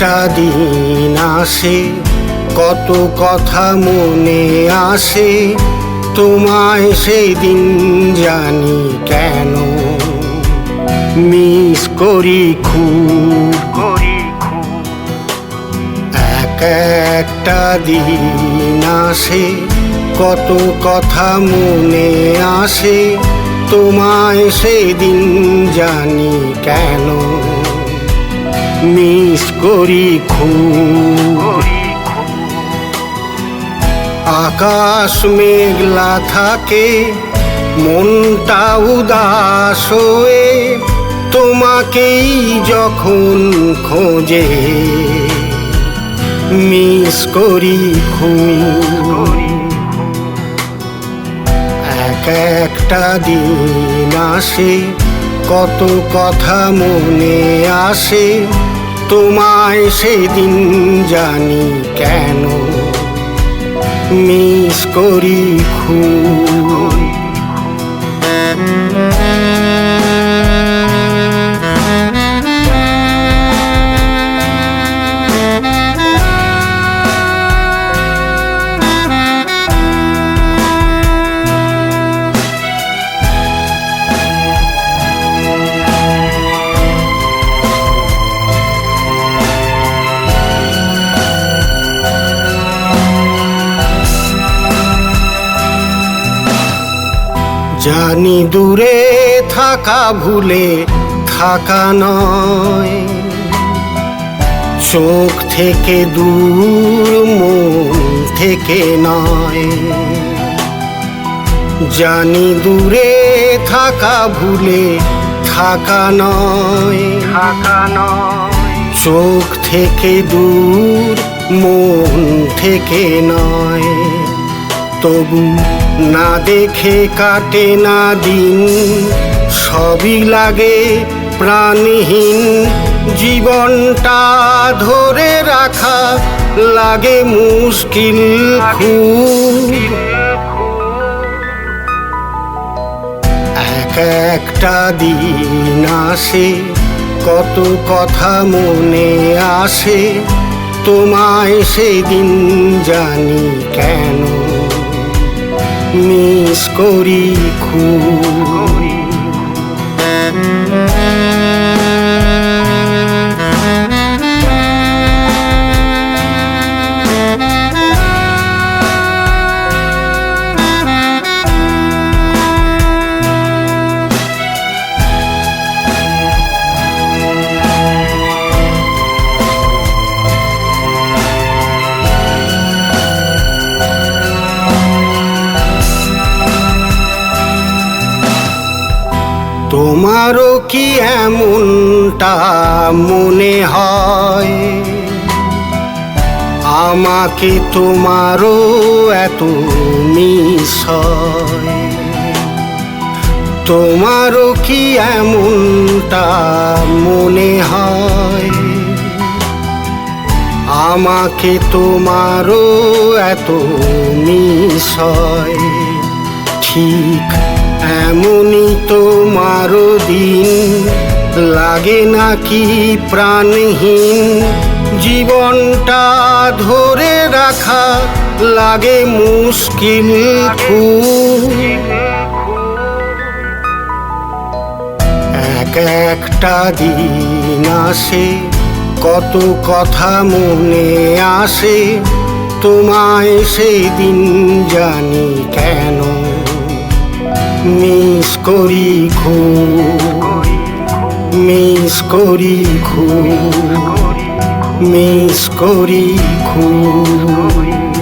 একটা দিন আসে, কত কথা মনে আসে, তোমায় সেই দিন জানি কেন? মিস করি খুব, করি এক একটা দিন আসে, কত কথা মনে আসে, তোমায় সেদিন জানি কেন? মিস করি খুব। আকাশ মেঘলা থাকে মনটা উদাস হয়ে তোমাকেই যখন খোঁজে। মিস করি খুব। এক একটা দিন আসে কত কথা মনে আসে তোমায় সেদিন জানি কেন? মিস করি খুব জানি দূরে থাকা ভুলে থাকা নয়। চোখ থেকে দূর মন থেকে নয়। জানি দূরে থাকা ভুলে থাকা নয়। থাকা নয়। চোখ থেকে দূর মন থেকে নয়। তবু না দেখে কাটে না দিন, সবই লাগে প্রাণহীন। জীবনটা ধরে রাখা লাগে মুশকিল এক একটা দিন আসে, কত কথা মনে আসে, তোমায় সেদিন জানি কেন মিস করি তোমারও কি এমনটা মনে হয়? আমাকে তোমারও এত মিস তোমারও কি এমনটা মনে হয়? আমাকে তোমারও এত মিস ঠিক এমনই তোমারও দিন লাগে নাকি প্রাণহীন? জীবনটা ধরে রাখা লাগে মুশকিল খুব এক একটা দিন আসে, কত কথা মনে আসে, তোমায় সেই দিন জানি কেন? মিস করি খুব মিস করি খুব মিস করি খুব